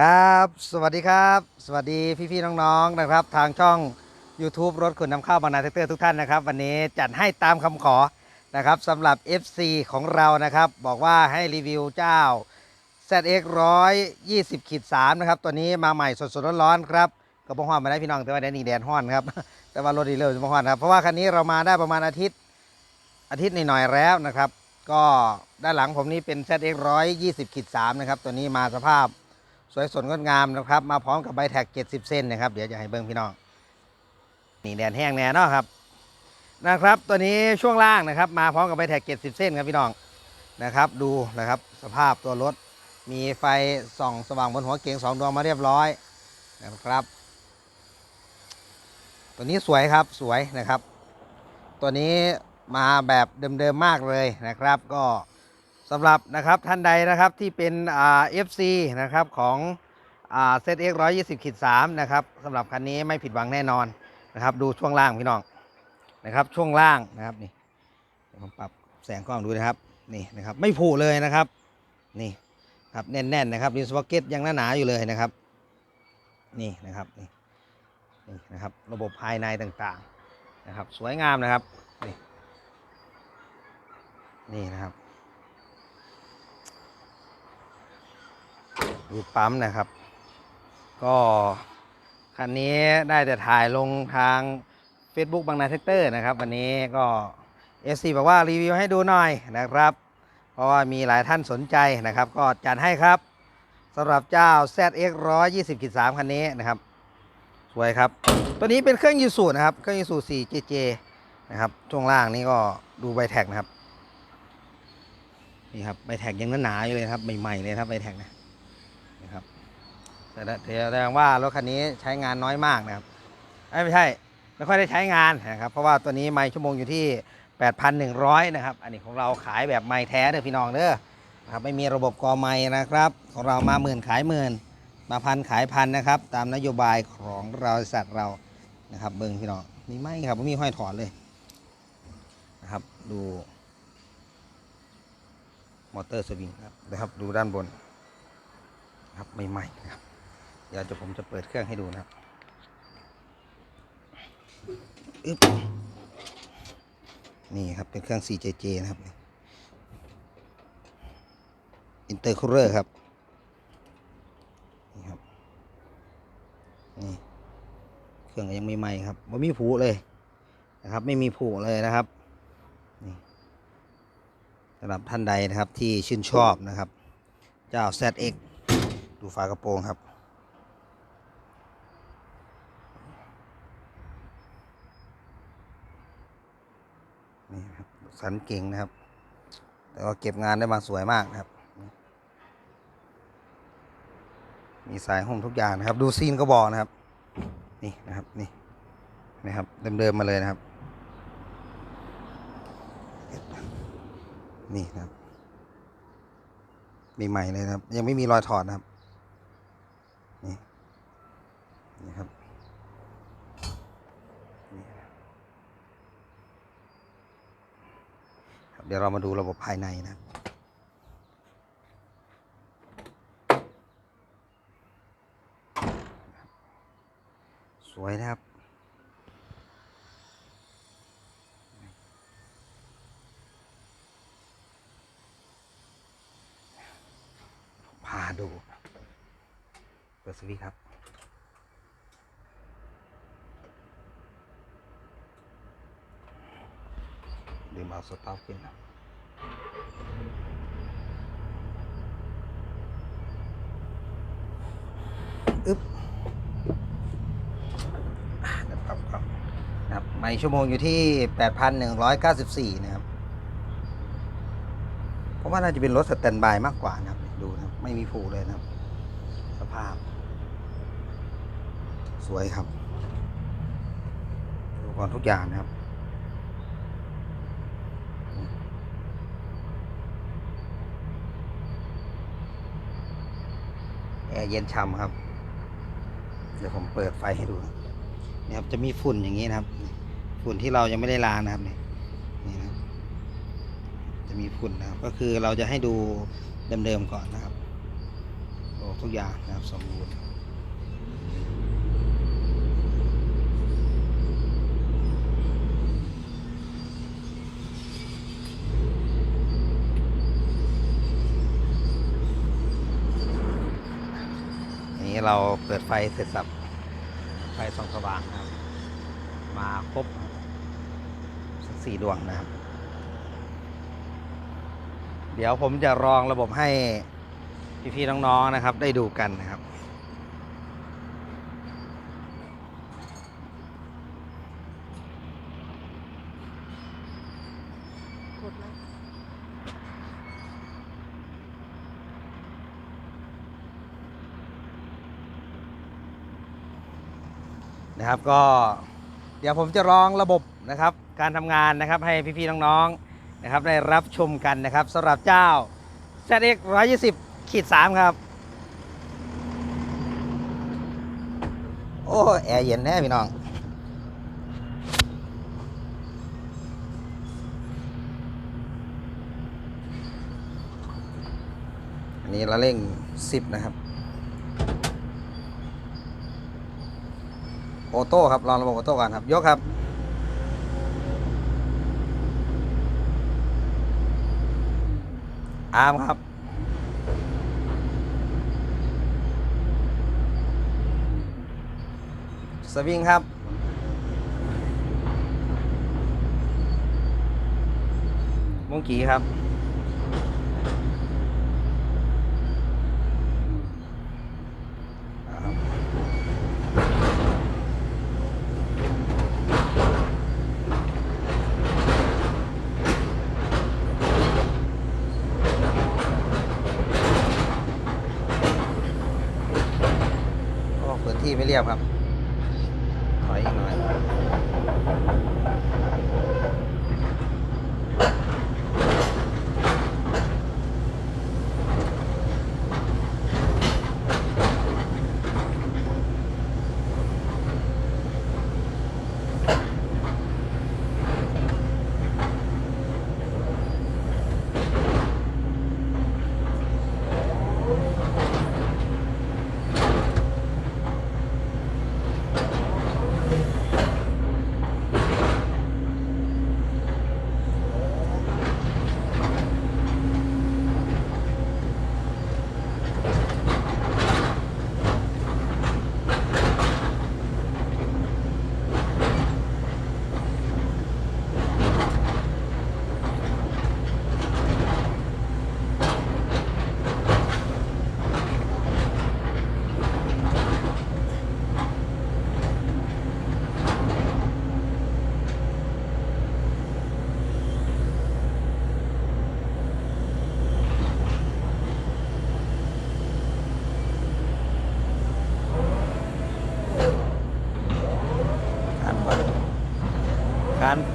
ครับ สวัสดีครับ สวัสดีพี่ๆน้องๆนะครับ ทางช่อง YouTube รถขนนำเข้าบางนาแท็กเตอร์ทุกท่านนะครับ วันนี้จัดให้ตามคำขอนะครับสำหรับ FC ของเรานะครับ บอกว่าให้รีวิวเจ้า ZX 120ขีด3นะครับ ตัวนี้มาใหม่สดๆร้อนๆครับกระบอกห้อนมาได้พี่น้องแต่ว่าแดนนี่แดนห้อนครับ แต่ว่ารถดีเลยจะมาห้อนครับ เพราะว่าคันนี้เรามาได้ประมาณอาทิตย์อาทิตย์หน่อยๆแล้วนะครับ ก็ด้านหลังผมนี่เป็น ZX 120ขีด3นะครับ ตัวนี้มาสภาพ สวยสดงดงามนะครับ มาพร้อมกับใบแท็ก 70เส้นนะครับ เดี๋ยวจะให้เบิ้งพี่น้อง นี่แดดแห้งแน่นอนครับ นะครับ ตัวนี้ช่วงล่างนะครับ มาพร้อมกับใบแท็ก 70เส้นครับพี่น้อง นะครับ ดูนะครับ สภาพตัวรถ มีไฟส่องสว่างบนหัวเก๋งสองดวงมาเรียบร้อยนะครับ ตัวนี้สวยครับ สวยนะครับ ตัวนี้มาแบบเดิมๆมากเลยนะครับ ก็ สำหรับนะครับท่านใดนะครับที่เป็นอ่า FC นะครับของอ่า ZX 120ขีด3นะครับสำหรับคันนี้ไม่ผิดหวังแน่นอนนะครับดูช่วงล่างพี่น้องนะครับช่วงล่างนะครับนี่ผมปรับแสงกล้องดูนะครับนี่นะครับไม่ผุเลยนะครับนี่ครับแน่นๆนะครับดิสวอเก็ตยังหนาๆอยู่เลยนะครับนี่นะครับนี่นี่นะครับระบบภายในต่างๆนะครับสวยงามนะครับนี่นี่นะครับ ดูปั๊มนะครับ ก็คันนี้ได้แต่ถ่ายลงทาง Facebook บางนาเทคเตอร์นะครับ วันนี้ก็ SC บอกว่ารีวิวให้ดูหน่อยนะครับ เพราะว่ามีหลายท่านสนใจนะครับ ก็จัดให้ครับสำหรับเจ้า ZX 120 3คันนี้นะครับ สวยครับ ตัวนี้เป็นเครื่องยูสูนะครับ เครื่องยูสู 4JJ นะครับ ช่วงล่างนี่ก็ดูใบแท็กนะครับ นี่ครับใบแท็กยังหนาๆอยู่เลยครับ ใหม่ๆเลยครับใบแท็กนะ แสดงว่ารถคันนี้ใช้งานน้อยมากนะครับไม่ใช่ไม่ค่อยได้ใช้งานนะครับ เพราะว่าตัวนี้ไมล์ชั่วโมงอยู่ที่ 8,100 นะครับ อันนี้ของเราขายแบบไมล์แท้เด้อพี่น้องเด้อนะครับไม่มีระบบกอไมล์นะครับ ของเรามาหมื่นขายหมื่นมาพันขายพันนะครับ ตามนโยบายของเราบริษัทเรานะครับเบิ้งพี่น้องนี่ไม่ครับไม่มีห้อยถอนเลยนะครับดูมอเตอร์สวิงครับนะครับดูด้านบนนะครับใหม่ๆครับ เดี๋ยวจะผมจะเปิดเครื่องให้ดูนะครับอึ๊บนี่ครับ เป็นเครื่อง 4JJ นะครับอินเตอร์คูลเลอร์ครับ นี่ครับ นี่ เครื่องยังไม่ใหม่ครับไม่มีผูเลยนะครับ ไม่มีผูเลยนะครับ นี่สำหรับท่านใดนะครับที่ชื่นชอบนะครับ เจ้า ZX ดูฝากระโปรงครับ นี่ครับ สันเก่งนะครับ แต่ว่าเก็บงานได้มาสวยมากนะครับ มีสายห้องทุกอย่างนะครับ ดูซีนก็บอกนะครับ นี่นะครับนี่นะครับเดิมๆมาเลยนะครับ นี่นะครับใหม่ๆเลยนะครับ ยังไม่มีรอยถอดนะครับ นี่นี่ครับนี่ครับ เดี๋ยวเรามาดูระบบภายในนะสวยนะครับ พาดู เปิดสวิตช์ครับ ลืมเอาสต็อปขึ้นนะอึ๊บอะเดี๋ยวปรับนะครับไม่ชั่วโมงอยู่ที่ 8,194 นะครับเพราะว่าน่าจะเป็นรถสแตนบายมากกว่านะครับ ดูนะครับ ไม่มีผูเลยนะครับ สภาพ สวยครับอุปกรณ์ทุกอย่างนะครับ แอร์เย็นช่ำครับ เดี๋ยวผมเปิดไฟให้ดูนะนี่ครับจะมีฝุ่นอย่างนี้นะครับ ฝุ่นที่เรายังไม่ได้ล้างนะครับนี่นี่นะจะมีฝุ่นนะครับ ก็คือเราจะให้ดูเดิมๆก่อนนะครับโอ้ทุกอย่างนะครับสมบูรณ์ เราเปิดไฟเสร็จสับไฟส่องสว่างนะครับ มาครบสักสี่ดวงนะครับ เดี๋ยวผมจะลองระบบให้พี่ๆน้องๆนะครับ ได้ดูกันนะครับ นะครับ ก็เดี๋ยวผมจะลองระบบนะครับ การทำงานนะครับให้พี่ๆน้องๆนะครับ ได้รับชมกันนะครับสำหรับเจ้า ZX 120ขีด3ครับ โอ้แอร์เย็นแน่พี่น้องอันนี้เราเร่ง 10 นะครับ โอโต้ครับลองระบบโอโต้ก่อนครับ ยกครับ อาร์มครับ สวิงครับมุงกีครับ ไม่เรียบครับ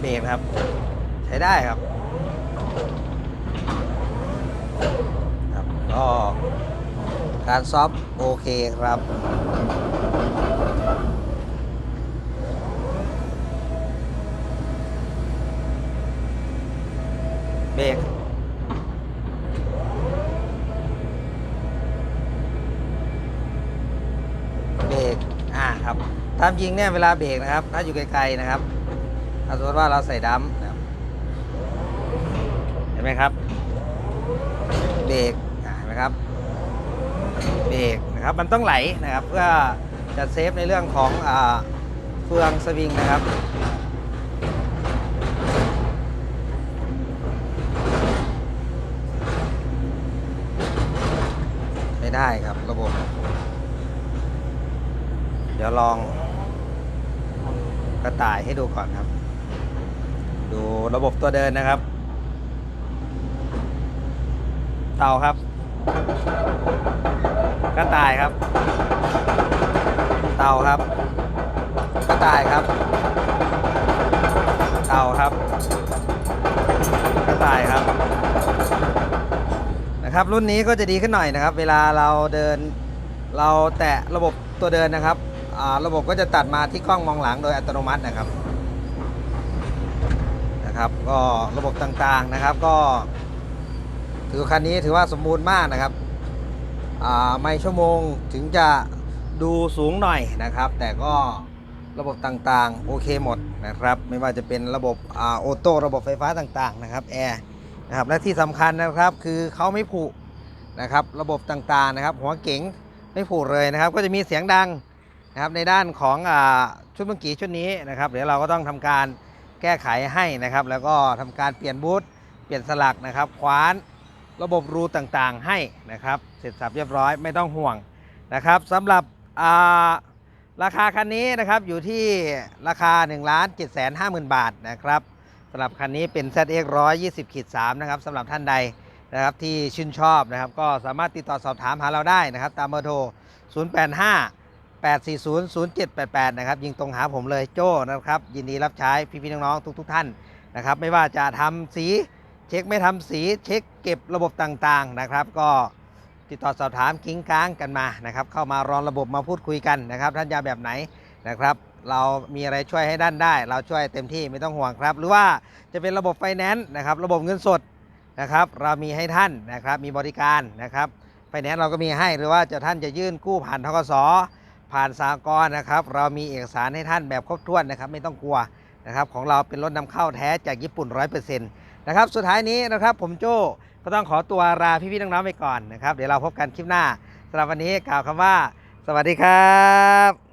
เบรกครับ ใช้ได้ครับครับก็การซอฟโอเคครับเบรกเบรกอ่าครับตามจริงเนี่ยเวลาเบรกนะครับ ถ้าอยู่ไกลๆนะครับ ถ้าสมมติว่าเราใส่ดัมนะครับเห็นไหมครับ เบรกเห็นไหมครับ เบรกนะครับ มันต้องไหลนะครับ เพื่อจะเซฟในเรื่องของอเฟืองสวิงนะครับไม่ได้ครับระบบ เดี๋ยวลองกระต่ายให้ดูก่อนครับ ดูระบบตัวเดินนะครับ เต่าครับ กระต่ายครับ เต่าครับ กระต่ายครับ เต่าครับ กระต่ายครับ นะครับ รุ่นนี้ก็จะดีขึ้นหน่อยนะครับ เวลาเราเดิน เราแตะระบบตัวเดินนะครับ ระบบก็จะตัดมาที่กล้องมองหลังโดยอัตโนมัตินะครับ นะครับ ก็ระบบต่างๆนะครับ ก็ถือคันนี้ถือว่าสมบูรณ์มากนะครับไม่ชั่วโมงถึงจะดูสูงหน่อยนะครับ แต่ก็ระบบต่างๆ โอเคหมดนะครับ ไม่ว่าจะเป็นระบบอออโต้ระบบไฟฟ้าต่างๆนะครับแอร์นะครับและที่สำคัญนะครับคือเขาไม่ผุนะครับ ระบบต่างๆนะครับ หัวเก๋งไม่ผุเลยนะครับ ก็จะมีเสียงดังนะครับในด้านของอชุดเมื่อกี้ชุดนี้นะครับ เดี๋ยวเราก็ต้องทำการ แก้ไขให้นะครับ แล้วก็ทำการเปลี่ยนบูทเปลี่ยนสลักนะครับคว้านระบบรูต่างๆให้นะครับ เสร็จสับเรียบร้อยไม่ต้องห่วงนะครับสำหรับาราคาคันนี้นะครับอยู่ที่ราคา1 7 5 0 0 0 0บาทนะครับสำหรับคันนี้เป็น ZX 120ขีด3นะครับสำหรับท่านใดนะครับที่ชื่นชอบนะครับ ก็สามารถติดต่อสอบถามหาเราได้นะครับ ตามเบอร์โทร 085 840 0788 นะครับ ยิงตรงหาผมเลยโจ้นะครับ ยินดีรับใช้พี่ๆน้องๆทุก ๆ ท่านนะครับ ไม่ว่าจะทำสีเช็คไม่ทำสีเช็คเก็บระบบต่างๆนะครับ ก็ติดต่อสอบถามกิ้งก้างกันมานะครับ เข้ามารองระบบมาพูดคุยกันนะครับ ท่านจะแบบไหนนะครับ เรามีอะไรช่วยให้ด้านได้ เราช่วยเต็มที่ไม่ต้องห่วงครับ หรือว่าจะเป็นระบบไฟแนนซ์นะครับ ระบบเงินสดนะครับ เรามีให้ท่านนะครับ มีบริการนะครับไฟแนนซ์เราก็มีให้หรือว่าจะท่านจะยื่นกู้ผ่านทกส ผ่านสากลนะครับ เรามีเอกสารให้ท่านแบบครบถ้วนนะครับ ไม่ต้องกลัวนะครับ ของเราเป็นรถนำเข้าแท้จากญี่ปุ่น 100%นะครับ สุดท้ายนี้นะครับ ผมโจ้ก็ต้องขอตัวลาพี่ๆน้องๆไปก่อนนะครับ เดี๋ยวเราพบกันคลิปหน้าสำหรับวันนี้กล่าวคำว่า สวัสดีครับ